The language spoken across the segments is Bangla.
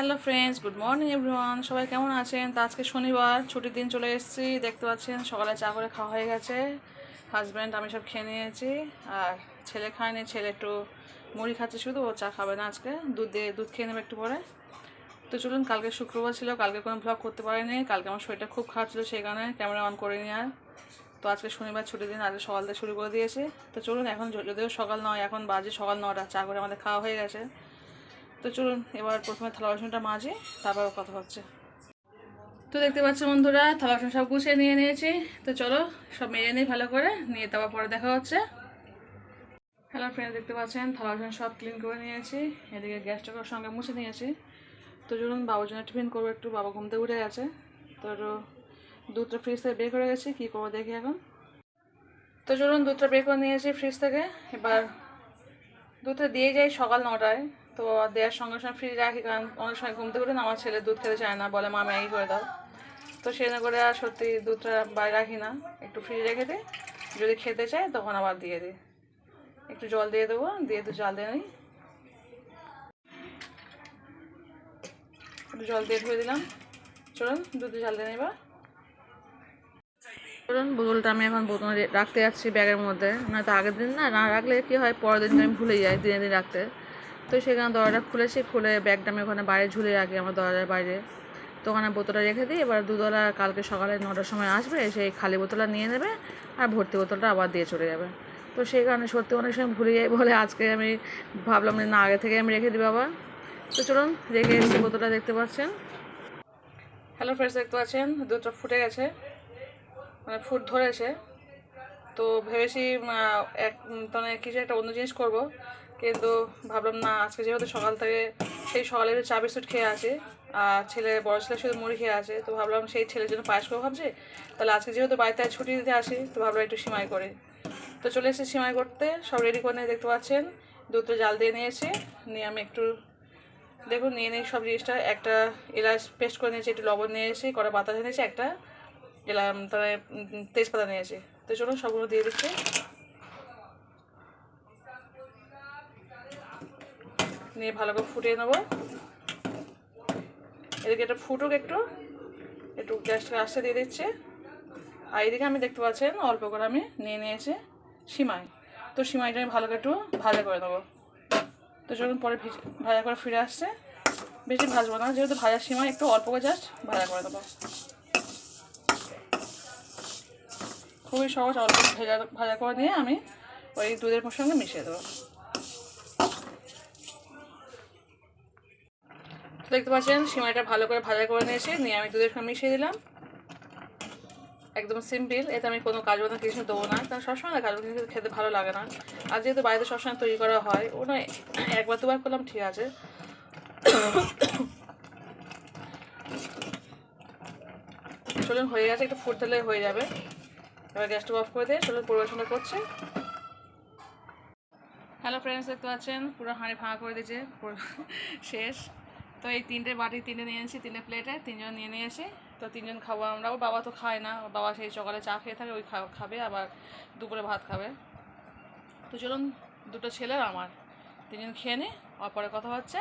Hello friends good morning everyone সবাই কেমন আছেন? তো আজকে শনিবার, ছুটির দিন চলে এসেছি। দেখতে পাচ্ছেন, সকালে চা করে খাওয়া হয়ে গেছে। হাজব্যান্ড আমি সব খেয়ে নিয়েছি। আর ছেলে খায়নি ছেলে একটু মুড়ি খাচ্ছে শুধু, ও চা খাবে না আজকে। দুধ দিয়ে, দুধ খেয়ে নেবে একটু পরে। তো চলুন, কালকে শুক্রবার ছিল, কালকে কোনো ব্লগ করতে পারিনি। কালকে আমার শরীরটা খুব খারাপ ছিল সেই কারণে ক্যামেরা অন করিনি আর। তো আজকে শনিবার, ছুটির দিন, আজকে সকাল থেকে শুরু করে দিয়েছি। তো চলুন, এখন যদিও সকাল নয়, এখন বাজে সকাল নটা চা করে আমাদের খাওয়া হয়ে গেছে। তো চলুন, এবার প্রথমে থালা বাসনটা মাজি, তারপর কথা হচ্ছে। তো দেখতে পাচ্ছ বন্ধুরা, থালা বাসন সব গুছিয়ে নিয়ে নিয়েছি। তো চলো, সব মেরে নিই ভালো করে, নিয়ে তারপর পরে দেখা হচ্ছে। হ্যালো ফ্রেন্ড দেখতে পাচ্ছেন, থালা বাসন সব ক্লিন করে নিয়েছি। এদিকে গ্যাসটাকে সঙ্গে মুছে নিয়েছি। তো চলুন, বাবুর জন্য টিফিন করব একটু, বাবা ঘুমতে উঠে গেছে। তো দুধটা ফ্রিজ থেকে বের করে গেছি, কী করব দেখি এখন। তো চলুন, দুধটা বের করে নিয়েছি ফ্রিজ থেকে। এবার দুধটা দিয়ে যাই সকাল নটায়। তো দেওয়ার সঙ্গে সঙ্গে ফ্রিজ রাখি, কারণ অনেক সময় ঘুমতে উঠে না, আমার ছেলে দুধ খেতে চায় না, বলে, মা ম্যাগি করে দাও। তো সেজন্য করে আর সত্যি দুধটা বাইরে রাখি না। একটু ফ্রিজ রেখে দিই, যদি খেতে চায় তখন আবার দিয়ে দিই। একটু জল দিয়ে দেবো, দিয়ে একটু জল দিয়ে নিই। একটু জল দিয়ে ধুয়ে দিলাম। চলুন, দুধে জল দিয়ে নেবা চলুন, বোতলটা আমি এখন বোতলে রাখতে যাচ্ছি ব্যাগের মধ্যে। না তো আগের দিন না না রাখলে কি হয়, পরের দিন আমি ভুলে যাই, দিনে দিন রাখতে। তো সেখানে দরজাটা খুলেছি খুলে ব্যাগটা আমি ওখানে বাইরে ঝুলে রাখি আমার দরজার বাইরে। তো ওখানে বোতলটা রেখে দিই, এবার দুধওয়ালা কালকে সকালে নটার সময় আসবে সেই খালি বোতলটা নিয়ে নেবে আর ভর্তি বোতলটা আবার দিয়ে চলে যাবে। তো সেই কারণে সত্যি অনেক সময় ভুলে যাই বলে আজকে আমি ভাবলাম যে না, আগে থেকে আমি রেখে দিই বাবা। তো চলুন, রেখে এসেছি বোতলটা, দেখতে পাচ্ছেন? হ্যালো ফ্রেন্ডস দেখতে পাচ্ছেন? দুধটা ফুটে গেছে। মানে ফুট ধরেছে। তো ভেবেছি এক মানে কিছু একটা অন্য জিনিস করব। কিন্তু ভাবলাম না আজকে যেহেতু সকাল থেকে সেই সকালে চা বিস্কুট খেয়ে আছে আর ছেলে বড় ছেলে শুধু মুড়ি খেয়ে আছে তো ভাবলাম সেই ছেলের জন্য পায়েস করে ভাবছে। তাহলে আজকে যেহেতু বাড়িতে ছুটি দিতে আসি তো ভাবলাম একটু সিমাই করে। তো চলে এসেছি সিমাই করতে সব রেডি করে নিয়ে দেখতে পাচ্ছেন দুধটা জাল দিয়ে নিয়েছি নিয়ে আমি একটু দেখুন নিয়ে নিই সব জিনিসটা একটা এলাচ পেস্ট করে নিয়েছি একটু লবণ নিয়েছি কটা বাতাস নিয়েছি একটা উম, তেজপাতা নিয়েছি। তো চলুন সবগুলো দিয়ে দিচ্ছি। নিয়ে ভালো করে ফুটিয়ে নেব। এদিকে এটা ফুটুক একটু। একটু গ্যাসটা আস্তে দিয়ে দিচ্ছে। আর এদিকে আমি দেখতে পাচ্ছেন, অল্প করে আমি নিয়ে নিয়েছি সিমাই। তো সিমাইটা আমি ভালো করে একটু ভাজা করে দেবো তো চলুন পরে ভিজে, ভাজা করে ফিরে আসছে। বেশি ভাজবো না, যেহেতু ভাজার সিমাই, একটু অল্প করে জাস্ট ভাজা করে দেবো খুবই সহজ, অল্প ভাজা ভাজা করে নিয়ে আমি ওই দুধের সঙ্গে মিশিয়ে দেবো। দেখতে পাচ্ছেন, সিমাইটা ভালো করে ভাজা করে নিয়েছি নিয়ে আমি দুধের সঙ্গে মিশিয়ে দিলাম। একদম সিম্পল, এতে আমি কোনো কাজ বাদা কিছু দেবো না। কারণ সবসময় না কাজ বাদা কিছু খেতে ভালো লাগে না। আর যেহেতু বাড়িতে সবসময় তৈরি করা হয়, ও না একবার দুবার করলাম, ঠিক আছে। চলুন, হয়ে গেছে, একটু ফুট দিলে হয়ে যাবে। এবার গ্যাসটা অফ করে দিয়ে চলুন পরিবেশনটা করছে। হ্যালো ফ্রেন্ডস, দেখতে পাচ্ছেন, পুরো হাঁড়ি ভাঙা করে দিয়েছে শেষ। তো এই তিনটে বাটি তিনটে নিয়ে এনেছি তিনটে প্লেটে তিনজন নিয়ে নিয়ে এসে, তো তিনজন খাব আমরা। ওর বাবা তো খায় না ওর বাবা সেই সকালে চা খেয়ে থাকে, ওই খাবে, আবার দুপুরে ভাত খাবে। তো চলুন, দুটো ছেলে আর আমার। তিনজন খেয়ে নিই আর পরে কথা হচ্ছে।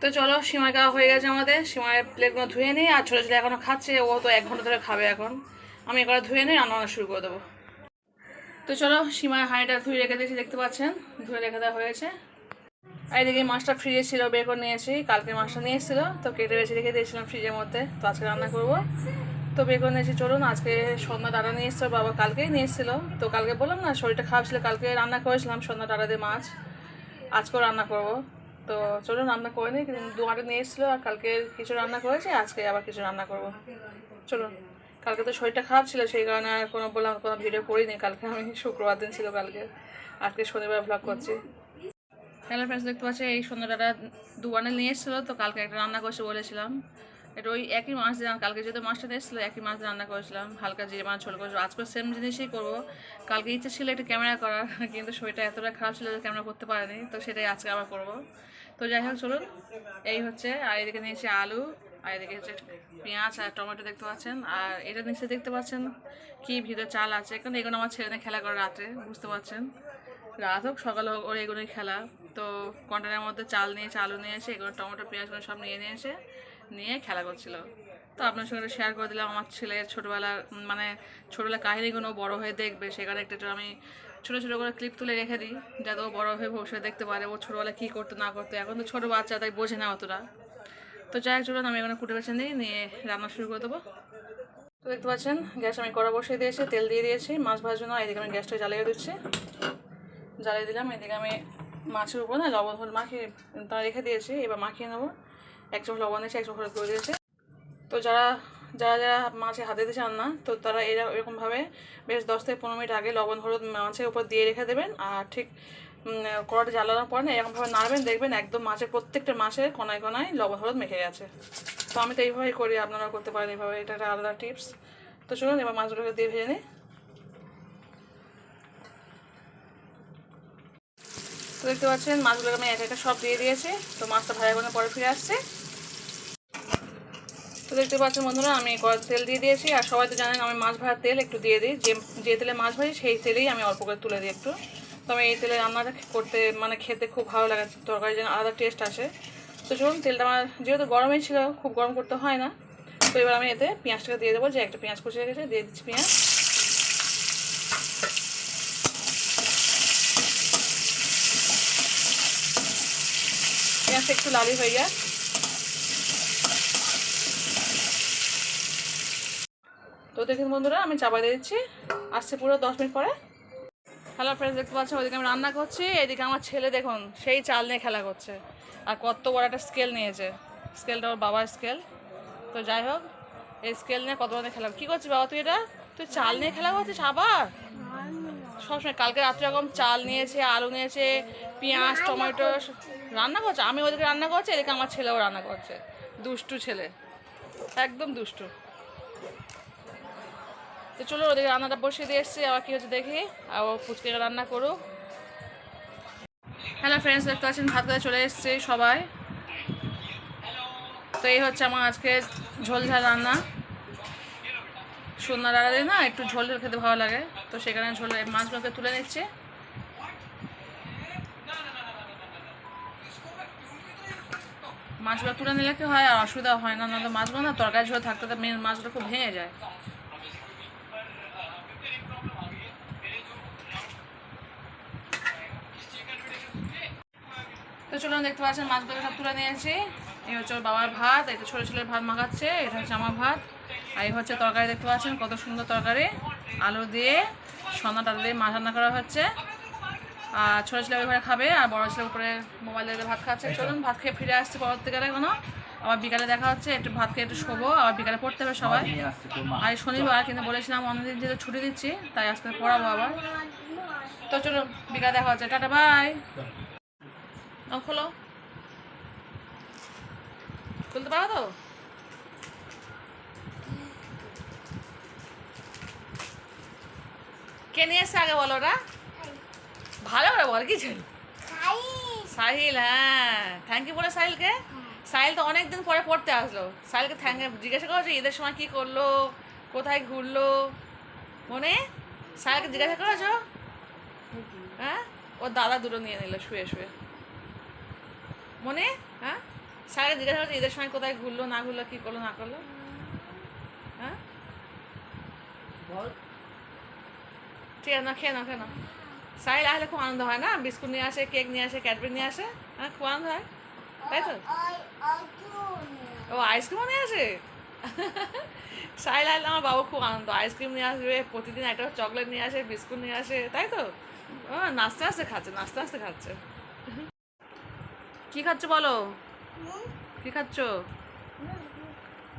তো চলো, সিমাই খাওয়া হয়ে গেছে আমাদের। সিমাইয়ের প্লেটগুলো ধুয়ে নিই, আর ছোটো ছেলে এখনও খাচ্ছে, ও তো এক ঘণ্টা ধরে খাবে এখন। আমি এবার ধুয়ে নিই, রান্না শুরু করে দেবো। তো চলো সীমায় হাঁড়িটা ধুয়ে রেখে দিয়েছি, দেখতে পাচ্ছেন? ধুয়ে রেখে দেওয়া হয়েছে আর এদিকে মাছটা ফ্রিজে ছিল, বের করে নিয়েছি কালকে মাছটা নিয়ে এসেছিল, তো কেটে বেছে রেখে দিয়েছিলাম ফ্রিজের মধ্যে। তো আজকে রান্না করব। তো বের করে নিয়েছি চলুন, আজকে সন্ধ্যা ডাটা নিয়ে এসেছিল বাবা কালকেই নিয়ে এসেছিল। তো কালকে বললাম না, শরীরটা খারাপ ছিল, কালকে রান্না করেছিলাম সন্ধ্যা ডাটা দিয়ে মাছ। আজকেও রান্না করব। তো চলুন, রান্না করে নিই দু আটে নিয়ে এসেছিল, আর কালকে কিছু রান্না করেছি, আজকে আবার কিছু রান্না করব। চলুন, কালকে তো শরীরটা খারাপ ছিল, সেই কারণে আর কোনো বললাম, কোনো ভিডিও করিনি কালকে আমি, শুক্রবার দিন ছিল কালকে। আজকে শনিবার ব্লগ করছি। হ্যালো ফ্রেন্ডস দেখতে পাচ্ছি এই সন্ধ্যাটা দু বান্ডেল নিয়ে এসেছিল, তো কালকে একটা রান্না করছে বলেছিলাম। এটা ওই একই মাছ দিয়ে, কালকে যেহেতু মাছটা এসেছিল, একই মাছ দিয়ে রান্না করেছিলাম। হালকা জিরে মাছ ঝোল করেছিলাম আজকে সেম জিনিসই করব। কালকে ইচ্ছে ছিল একটু ক্যামেরা করার কিন্তু শরীরটা এতটা খারাপ ছিল যে ক্যামেরা করতে পারেনি, তো সেটাই আজকে আবার করব। তো যাই হোক, চলুন, এই হচ্ছে, আর এদিকে নিয়েছি আলু, আর এদিকে হচ্ছে পেঁয়াজ আর টমেটো দেখতে পাচ্ছেন। আর এটা নিচে দেখতে পাচ্ছেন কি ভিতরে চাল আছে, কারণ এগুলো আমার ছেলে নিয়ে খেলা করে রাতে বুঝতে পারছেন। রাত হোক, সকাল হোক, ওর এগুলোই খেলা। তো কন্টেনারের মধ্যে চাল নিয়েছে নিয়ে এসে এগুলো, টমেটো, পেঁয়াজ করে সব নিয়ে নিয়ে এসে, নিয়ে খেলা করছিল। তো আপনার সঙ্গে শেয়ার করে দিলাম, আমার ছেলের ছোটোবেলার মানে ছোটোবেলার কাহিনিগুলো বড় হয়ে দেখবে সেখানে একটা আমি ছোটো ছোটো করে ক্লিপ তুলে রেখে দিই, যাতে ও বড় হয়ে ভবিষ্যতে দেখতে পারে, ও ছোটোবেলায় কী করতো, না করতো। এখন তো ছোটো বাচ্চা, তাই বোঝে না অতটা। তো যাই হোক, চলুন, আমি এখানে কুটে বেছে নিই, নিয়ে রান্না শুরু করে দেবো। তো দেখতে পাচ্ছেন, গ্যাস আমি কড়া বসিয়ে দিয়েছি, তেল দিয়ে দিয়েছি, মাছ ভাজার জন্য এদিকে আমি গ্যাসটা জ্বালিয়ে দিচ্ছি। জ্বালিয়ে দিলাম। এদিকে আমি মাছের উপর না লবণ, হলুদ মাখিয়ে রেখে দিয়েছি। এবার মাখিয়ে নেব। এক চামচ লবণ দিয়েছি, এক চামচ হলুদ করে দিয়েছে। তো যারা যারা যারা মাছে হাতে দিতে চান না, তো তারা এরা এরকমভাবে বেশ দশ থেকে পনেরো মিনিট আগে লবণ, হলুদ মাছের উপর দিয়ে রেখে দেবেন। আর ঠিক কড়াটা জ্বালানোর পর না এরকমভাবে নাড়বেন, দেখবেন একদম মাছের প্রত্যেকটা মাছের কোনায় কোনায় লবণ, হলুদ মেখে গেছে। তো আমি তো এইভাবেই করি আপনারা করতে পারেন এইভাবে। এটা একটা আলাদা টিপস তো চলুন এবার মাছগুলোকে দিয়ে ভেজে নিই। তো দেখতে পাচ্ছেন মাছগুলোকে আমি এক একটা সব দিয়ে দিয়েছি। তো মাছটা ভাজা করে পরে ফিরে আসছে। তো দেখতে পাচ্ছেন বন্ধুরা, আমি কড়া তেল দিয়ে দিয়েছি। আর সবাই তো জানেন আমি মাছ ভাজার তেল একটু দিয়ে দিই। যে যে তেলে মাছ ভাজি সেই তেলেই আমি অল্প করে তুলে দিই একটু। তো আমি এই তেলে রান্নাটা করতে মানে খেতে খুব ভালো লাগে, তরকারি যেন আলাদা টেস্ট আসে। তো চলুন, তেলটা আমার যেহেতু গরমই ছিল, খুব গরম করতে হয় না। তো এবার আমি এতে পেঁয়াজটাকে দিয়ে দেবো। যে একটা পেঁয়াজ কুচি রেখেছে, দিয়ে দিচ্ছি পেঁয়াজ। একটু লালি হয়ে যায় তো দেখুন বন্ধুরা আমি চাপা দিয়ে দিচ্ছি। আসছে পুরো দশ মিনিট পরে। হ্যালো ফ্রেন্ডস দেখতে পাচ্ছেন ওইদিকে আমি রান্না করছি। এদিকে আমার ছেলে দেখুন সেই চাল নিয়ে খেলা করছে। আর কত বড় একটা স্কেল নিয়েছে। স্কেলটা ওর বাবার স্কেল তো যাই হোক এই স্কেল নিয়ে কত বড় খেলা। কী করছিস বাবা তুই এটা? তুই চাল নিয়ে খেলা করছিস আবার? সবসময় কালকে রাত্রে এরকম চাল নিয়েছে আলু নিয়েছে পেঁয়াজ টমেটো রান্না করছে, আমি ওদিকে রান্না করছি, এদিকে আমার ছেলেও রান্না করছে। দুষ্টু ছেলে। একদম দুষ্টু। তো চলো ওদিকে রান্নাটা বসিয়ে দিয়ে এসছি, আবার কী হচ্ছে দেখি ও ফুচকে রান্না করুক। হ্যালো ফ্রেন্ডস দেখতে পাচ্ছেন, ভাত করে চলে এসছে সবাই। তো এই হচ্ছে আমার আজকে ঝোল ঝাল রান্না। সন্ধ্যা দাঁড়া দিই না, একটু ঝোল ঝোল খেতে ভালো লাগে। তো সেখানে ঝোল মাছগুলোকে তুলে নিচ্ছে। মাছগুলো তুলে নিলে কি হয়? আর অসুবিধা হয় না নাহলে মাছগুলো না তরকারি ঝোল থাকতে তো মেন মাছগুলো খুব ভেঙে যায়। তো চলুন দেখতে পাচ্ছেন মাছগুলো সব তুলে নিয়েছি। এই হচ্ছে বাবার ভাত, এই তো ছোটো ছেলের ভাত মাখাচ্ছে, এটা হচ্ছে আমার ভাত। আর এই হচ্ছে তরকারি দেখতে পাচ্ছেন, কত সুন্দর তরকারি। আলু দিয়ে ডাল দিয়ে মাছ রান্না করা হচ্ছে। ছোটো ছেলে ওই ঘরে খাবে আর বড়ো ছেলে উপরে মোবাইল দিয়ে ভাত খাচ্ছে। চলুন ভাত খেয়ে ফিরে আসছে পরবর্তীকালে কোনো আবার বিকালে দেখা হচ্ছে একটু ভাত খেয়ে একটু শোবো আবার বিকালে পড়তে হবে সবাই। আর শনিবার কিন্তু বলেছিলাম অন্যদিন যেহেতু ছুটি দিচ্ছি তাই আজকে পড়াবো আবার। তো চলো বিকালে দেখা হচ্ছে। Tata bye. খোলো। খুলতে পারো তো? কে নিয়ে এসছে আগে বলো ওরা? ভালো করে বল কি ছিল সাহিল। হ্যাঁ। থ্যাংক ইউ বলে সাহিলকে? সাহিল তো অনেক দিন পরে পড়তে আসলো। সাহিলকে থ্যাংক জিজ্ঞাসা করো যে ঈদের সময় কি করল? কোথায় ঘুরলো? মনে? সাহিলকে জিজ্ঞাসা করেছ? হ্যাঁ? ওর দাদা দুটো নিয়ে নিল শুয়ে শুয়ে। মনে? হ্যাঁ? সাহিলকে জিজ্ঞাসা করছ ঈদের সময় কোথায় ঘুরলো না ঘুরলো কি করল না করল? হ্যাঁ? ঠিক আছে না খেয়ে নাও খেয়ে নাও। সাহিল আসলে খুব আনন্দ হয় না? বিস্কুট নিয়ে আসে কেক নিয়ে আসে ক্যাডবেরি নিয়ে আসে হ্যাঁ খুব আনন্দ হয় তাই তো? ও আইসক্রিমও নিয়ে আসে সাহিল আসলে আমার বাবু খুব আনন্দ আইসক্রিম নিয়ে আসবে প্রতিদিন একটা চকলেট নিয়ে আসে বিস্কুট নিয়ে আসে তাই তো? ও নাচতে নাচতে খাচ্ছে নাচতে নাচতে খাচ্ছে। কি খাচ্ছ বলো? কি খাচ্ছ?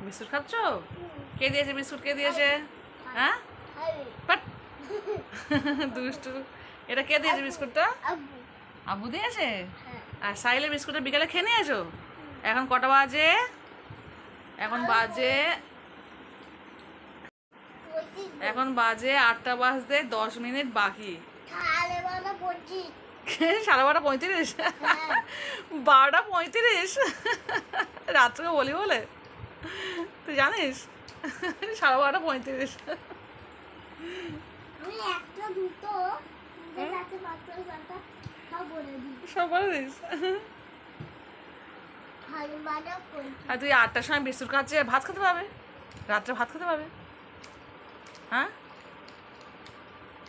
বিস্কুট খাচ্ছ? কে দিয়েছে বিস্কুট? কে দিয়েছে? হ্যাঁ দুষ্টু। এটা কে দিয়েছে বিস্কুটটা? আবু দিয়েছে? আর সাইলে বিস্কুটটা বিকালে খেয়ে নিয়েছো? এখন কটা বাজে? এখন বাজে এখন বাজে আটটা বাজতে দশ মিনিট বাকি। সাড়ে বারোটা পঁয়ত্রিশ। বারোটা পঁয়ত্রিশ? রাত্রে বলি বলে? তুই জানিস? সাড়ে বারোটা পঁয়ত্রিশ। কাছে সব বলে দিস? আর তুই আটটার সময় বিস্কুট খাচ্ছে ভাত খেতে পাবে রাত্রে ভাত খেতে পাবে হ্যাঁ?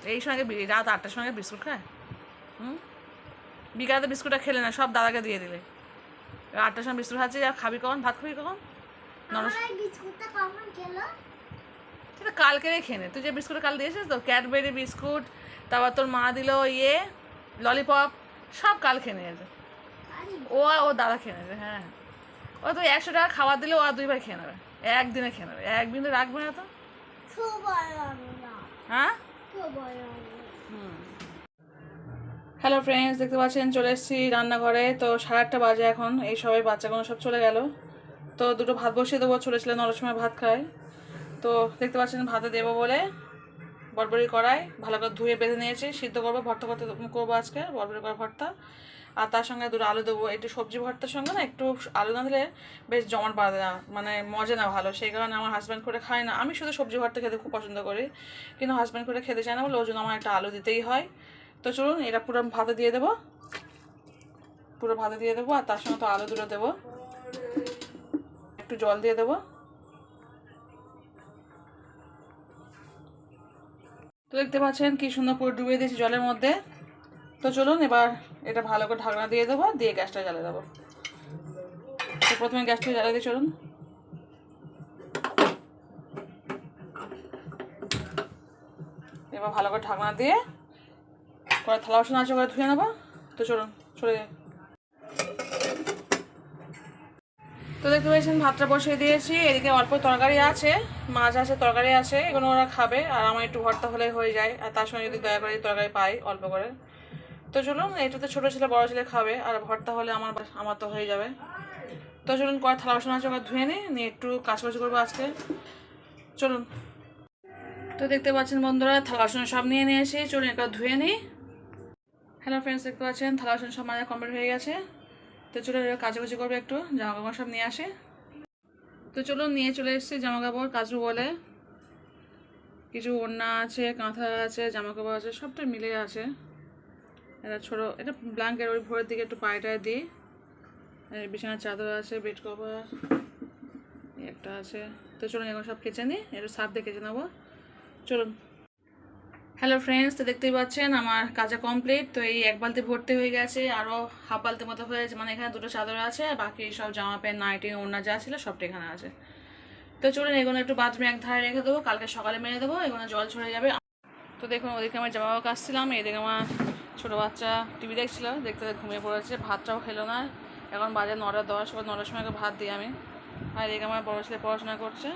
এই সময় বি- রাত আটটার সময় বিস্কুট খায়? হুম? বিকালে বিস্কুটটা খেলে না সব দাদাকে দিয়ে দিলে। আটটার সময় বিস্কুট খাচ্ছে আর খাবি কখন? ভাত খাবি কখন? বিস্কুটটা সেটা কালকে খেয়ে নে। তুই যে বিস্কুট কাল দিয়েছিস তো ক্যাডবেরি বিস্কুট তারপর তোর মা দিল ইয়ে ললিপপ সব কাল খেয়ে নিয়েছে। ও আর ও দাদা খেয়ে নেবে হ্যাঁ। ও তো একশো টাকা খাবার দিলে ও আর দুই ভাই খেয়ে নেবে, একদিনে খেয়ে নেবে, একদিন তো রাখবে না তো। হ্যাঁ? হ্যালো ফ্রেন্ডস দেখতে পাচ্ছেন, চলে এসেছি রান্নাঘরে। তো সাড়ে আটটা বাজে এখন, এই সবাই বাচ্চাগুলো সব চলে গেল। তো দুটো ভাত বসিয়ে দেবো চলেছিল নটার সময় ভাত খায় তো দেখতে পাচ্ছেন, ভাতে দেবো বলে। বরবরি কড়াই ভালো করে ধুয়ে বেঁধে নিয়েছি, সিদ্ধ করব, ভর্তা করতে করব আজকে বরবরি করা ভর্তা। আর তার সঙ্গে দুটো আলু দেবো, একটু সবজি ভর্তার সঙ্গে না, একটু আলু না দিলে বেশ জমাট বাঁধে না মানে মজা না ভালো, সেই কারণে আমার হাজব্যান্ড করে খায় না। আমি শুধু সবজি ভর্তা খেতে খুব পছন্দ করি, কিন্তু হাজব্যান্ড করে খেতে চায় না বলে ওই জন্য আমার একটা আলু দিতেই হয়। তো চলুন, এটা পুরো ভাতে দিয়ে দেবো। পুরো ভাতে দিয়ে দেবো, আর তার সঙ্গে তো আলু দুটো দেবো। একটু জল দিয়ে দেবো। দেখতে পাচ্ছেন কি সুন্দর পুরো ডুবিয়ে দিয়েছি জলের মধ্যে। তো চলুন এবার এটা ভালো করে ঢাকনা দিয়ে দেবো দিয়ে গ্যাসটা জ্বালিয়ে দেবো। তো প্রথমে গ্যাসটা জ্বালিয়ে দিয়ে চলুন। এবার ভালো করে ঢাকনা দিয়ে পরে থালা বাসন আছে করে ধুয়ে নেব। তো চলুন, চলে যাই। তো দেখতে পেয়েছেন ভাতটা বসিয়ে দিয়েছি। এদিকে অল্প তরকারি আছে, মাছ আছে, তরকারি আছে, এগুলো ওরা খাবে। আর আমার একটু ভর্তা হলে হয়ে যায়। আর তার সঙ্গে যদি দয়া করে তরকারি পাই, অল্প করে। তো চলুন, এটা তো ছোটো ছেলে, বড়ো ছেলে খাবে। আর ভর্তা হলে আমার আমার তো হয়ে যাবে। তো চলুন কয় থালা বাসন আছে ওরা ধুয়ে নিই। নিয়ে একটু কাছাকাছি করব আজকে। চলুন। তো দেখতে পাচ্ছেন বন্ধুরা, থালা বাসন সব নিয়ে নিয়েছি চলুন এটা ধুয়ে নিই। হ্যালো ফ্রেন্ডস, দেখতে পাচ্ছেন, থালা বাসন সব মাজা কমপ্লিট হয়ে গেছে। তো চলুন এবার কাচাকুচি করবে একটু জামা কাপড় সব নিয়ে আসে। তো চলুন নিয়ে চলে এসেছি জামা কাপড় কাচু বলে। কিছু ওড়না আছে, কাঁথা আছে জামা কাপড় আছে, সবটা মিলে আছে। এটা ছোটো এটা ব্ল্যাঙ্কেট ওই ভোরের দিকে একটু পায়টায় দিই। বিছানার চাদর আছে বেড কভার একটা আছে। তো চলুন এখন সব কেচে নিই, একটু সাপ দিয়ে কেচে নেব। চলুন। হ্যালো ফ্রেন্ডস তো দেখতেই পাচ্ছেন আমার কাজা কমপ্লিট তো এই এক বালতি ভর্তি হয়ে গেছে আরও হাফ বালতি মতো হয়েছে। মানে এখানে দুটো চাদর আছে, আর বাকি সব জামা প্যান্ট, নাইটি, ওড়না যা ছিল সবটা এখানে আছে। তো চলুন, এগুলো একটু বাথরুমে এক ধারে রেখে দেবো। কালকে সকালে মেরে দেবো, এগুলো জল ছড়ে যাবে। তো দেখুন, ওদিকে আমার জামা কাপড় কাচছিলাম, এদিকে আমার ছোটো বাচ্চা টিভি দেখছিল, দেখতে ঘুমিয়ে পড়েছে, ভাতটাও খেলো না। এখন বাজে নটা দশ বা নটার সময় ভাত দিই আমি। আর এদিকে আমার বড়ো ছেলে পড়াশোনা করছে।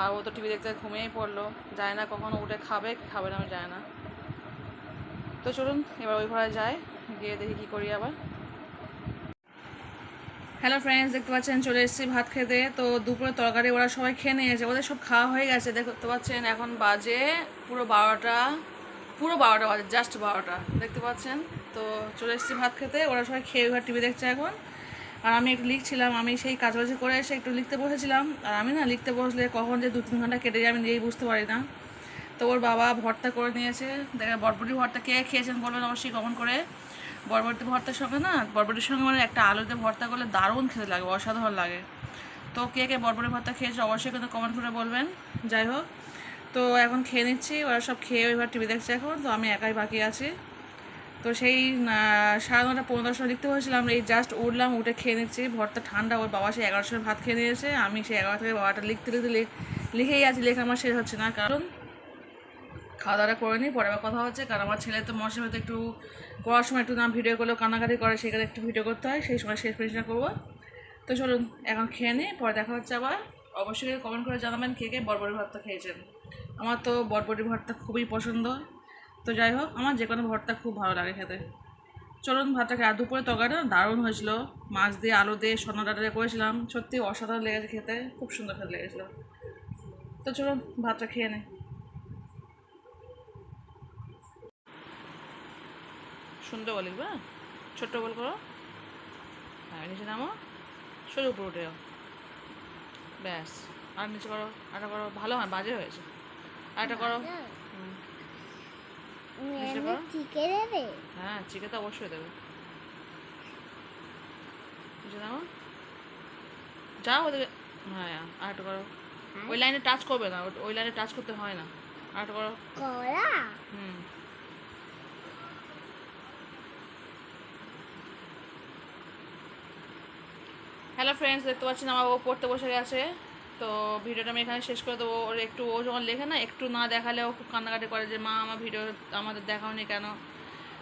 আর ও তো টিভি দেখতে ঘুমিয়েই পড়ল। যায় না কখনো উঠে খাবে খাবে না, আমি যায় না। তো চলুন, এবার ওই ঘরে যাই, গিয়ে দেখি কী করি আবার। হ্যালো ফ্রেন্ডস দেখতে পাচ্ছেন, চলে এসেছি ভাত খেতে। তো দুপুরে তরকারি ওরা সবাই খেয়ে নিয়েছে, ওদের সব খাওয়া হয়ে গেছে। দেখতে পাচ্ছেন, এখন বাজে পুরো বারোটা পুরো বারোটা বাজে জাস্ট বারোটা। দেখতে পাচ্ছেন? তো চলে এসেছি ভাত খেতে, ওরা সবাই খেয়ে ঘর টিভি দেখছে এখন। আর আমি একটু লিখছিলাম, আমি সেই কাজবাজি করে এসে একটু লিখতে বসেছিলাম। আর আমি না লিখতে বসলে কখন যে দু তিন ঘণ্টা কেটে যায় আমি নিজেই বুঝতে পারি না। তো ওর বাবা ভর্তা করে নিয়েছে। দেখে বরবটি ভর্তা কে খেয়েছেন বলবেন অবশ্যই কমন করে। বরবটি ভর্তার সঙ্গে না, বরবটির সঙ্গে মানে একটা আলুতে ভর্তা করলে দারুণ খেতে লাগে, অসাধারণ লাগে। তো কে কে বরবটি ভর্তা খেয়েছে অবশ্যই কিন্তু কমেন্ট করে বলবেন। যাই হোক, তো এখন খেয়ে নিচ্ছি, ওরা সব খেয়ে এবার টিভি দেখছে এখন, তো আমি একাই বাকি আছি। তো সেই সাড়ে নটা পনেরো দশটা লিখতে হয়েছিলাম এই জাস্ট উঠলাম, উঠে খেয়ে নিচ্ছি ভরটা ঠান্ডা, ওর বাবা সেই এগারোটার সময় ভাত খেয়ে নিয়েছে, আমি সেই এগারো থেকে বাবাটা লিখতে লিখতে লিখ- লিখেই আছি, লেখা আমার শেষ হচ্ছে না, কারণ খাওয়া দাওয়া করে নিই, পরে আবার কথা হচ্ছে, কারণ আমার ছেলে তো মশার হয়তো একটু পড়ার সময় একটু না ভিডিও করলেও কান্নাকাটি করে সেখানে একটু ভিডিও করতে হয়, সেই সময় শেষ পরিষ্কার করব। তো চলুন, এখন খেয়ে নিই, পরে দেখা হচ্ছে আবার। অবশ্যই কমেন্ট করে জানাবেন কে কে বরবটি ভর্তা খেয়েছেন। আমার তো বরবটি ভর্তা খুবই পছন্দ। তো যাই হোক, আমার যে কোনো ভর্তা খুব ভালো লাগে খেতে। চলুন ভাতটাকে আর দুপুরে তরকারিটা দারুণ হয়েছিল। মাছ দিয়ে, আলু দিয়ে, সোনা ডাটা করেছিলাম। সত্যি অসাধারণ লেগেছে খেতে, খুব সুন্দর খেতে লেগেছিলো। তো চলুন, ভাতটা খেয়ে নে সুন্দর বলি বা ছোট্ট বল করো। আর নিচে নামো। সোজা উপরে উঠে ব্যাস, আর নিচে করো আরেকটা করো। ভালো হয়, বাজে হয়েছে। আরেকটা করো। দেবে। হ্যাঁ চিকে তো অবশ্যই দেবে। বুঝে দাও। যাও ওদিকে। হ্যাঁ আর একটু করো ওই লাইনে টাচ করবে না ওই- লাইনে টাচ করতে হয় না। আর একটু করো? কলা হুম। হ্যালো ফ্রেন্ডস দেখতে পাচ্ছেন আমার ও পড়তে বসে গেছে। তো ভিডিওটা আমি এখানে শেষ করে দেবো। ওর একটু ও যখন লেখে না, একটু না দেখালে ও খুব কান্নাকাটি করে যে, মা, আমার ভিডিও আমাদের দেখাওনি কেন?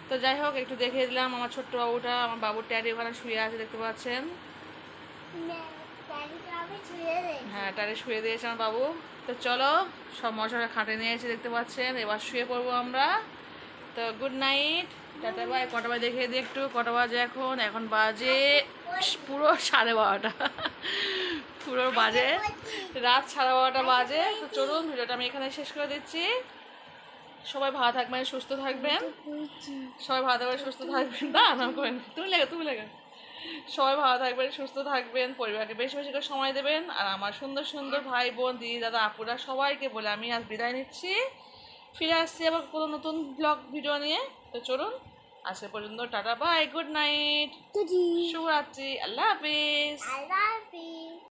তো যাই হোক, একটু দেখিয়ে দিলাম। আমার ছোট্ট বাবুটা, আমার বাবুর ট্যাডি ওখানে শুয়ে আছে, দেখতে পাচ্ছেন? হ্যাঁ টারে শুয়ে দিয়েছে আমার বাবু। তো চলো, সব মশাটা খাটে নিয়েছে দেখতে পাচ্ছেন। এবার শুয়ে পড়ব আমরা। তো গুড নাইট টাটা বাই কটা বাজে দেখিয়ে দিই একটু। কটা বাজে এখন? এখন বাজে পুরো সাড়ে বারোটা। পুরো বাজে। রাত সাড়ে বারোটা বাজে। তো চলুন ভিডিওটা আমি এখানে শেষ করে দিচ্ছি। সবাই ভালো থাকবেন সুস্থ থাকবেন। সবাই ভালো থাকবেন সুস্থ থাকবেন। না না করেন তুমি লেগে তুমি লেগে। সবাই ভালো থাকবেন সুস্থ থাকবেন পরিবারকে বেশি বেশি করে সময় দেবেন। আর আমার সুন্দর সুন্দর ভাই বোন দিদি দাদা আপুরা সবাইকে বলে আমি আজ বিদায় নিচ্ছি। ফিরে আসছি আবার কোনো নতুন ব্লগ ভিডিও নিয়ে। তো চলুন আজকে পর্যন্ত টাটা বাই গুড নাইট শুভরাত্রি আল্লাহ হাফিজ.